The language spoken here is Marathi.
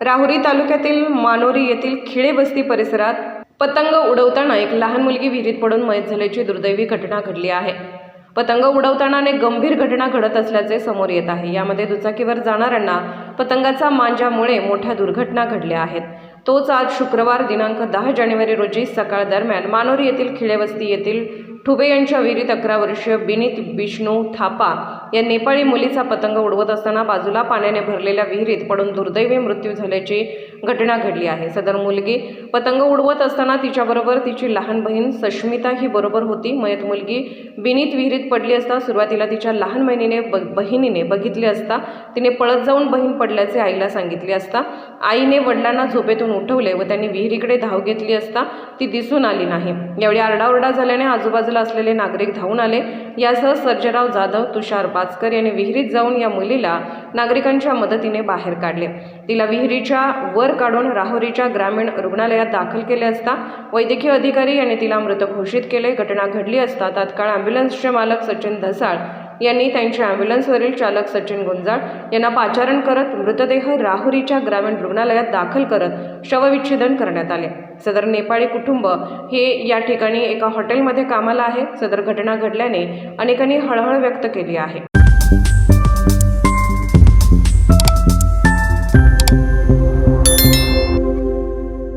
राहुरी तालुक्यातील मानोरी येथील खिळे वस्ती परिसरात पतंग उडवताना एक लहान मुलगी विहिरीत पडून मयत झाल्याची दुर्दैवी घटना घडली आहे. पतंग उडवताना अनेक गंभीर घटना घडत असल्याचे समोर येत आहे. यामध्ये दुचाकीवर जाणाऱ्यांना पतंगाचा मांजामुळे मोठ्या दुर्घटना घडल्या आहेत. तोच आज शुक्रवार दिनांक दहा जानेवारी रोजी सकाळ दरम्यान मानोरी येथील खिळेवस्ती येथील ठुबे यांच्या विहिरीत अकरा वर्षीय बिनित विष्णू थापा या नेपाळी मुलीचा पतंग उडवत असताना बाजूला पाण्याने भरलेल्या विहिरीत पडून दुर्दैवी मृत्यू झाल्याची घटना घडली आहे. सदर मुलगी पतंग उडवत असताना तिच्याबरोबर तिची लहान बहीण सष्मिता ही बरोबर होती. मयत मुलगी बिनीत विहिरीत पडली असता सुरुवातीला तिच्या लहान बहिणीने ब बहिणीने बघितले असता तिने पळत जाऊन बहीण पडल्याचे आईला सांगितले असता आईने वडिलांना झोपेतून उठवले व त्यांनी विहिरीकडे धाव घेतली असता ती दिसून आली नाही. यावेळी आरडाओरडा झाल्याने आजूबाजूला असलेले नागरिक धावून आले. यासह सर्जेराव जाधव तुषार पाचकर यांनी विहिरीत जाऊन या मुलीला नागरिकांच्या मदतीने बाहेर काढले. तिला विहिरीच्या वर काढून राहुरीच्या ग्रामीण रुग्णालयात दाखल केले असता वैद्यकीय अधिकारी यांनी तिला मृत घोषित केले. घटना घडली असता तात्काळ अँब्युलन्सचे मालक सचिन धसाळ यांनी त्यांच्या ॲम्ब्युलन्सवरील चालक सचिन गुंजाळ यांना पाचारण करत मृतदेह राहुरीच्या ग्रामीण रुग्णालयात दाखल करत शवविच्छेदन करण्यात आले. सदर नेपाळी कुटुंब हे या ठिकाणी एका हॉटेलमध्ये कामाला आहे. सदर घटना घडल्याने अनेकांनी हळहळ व्यक्त केली आहे.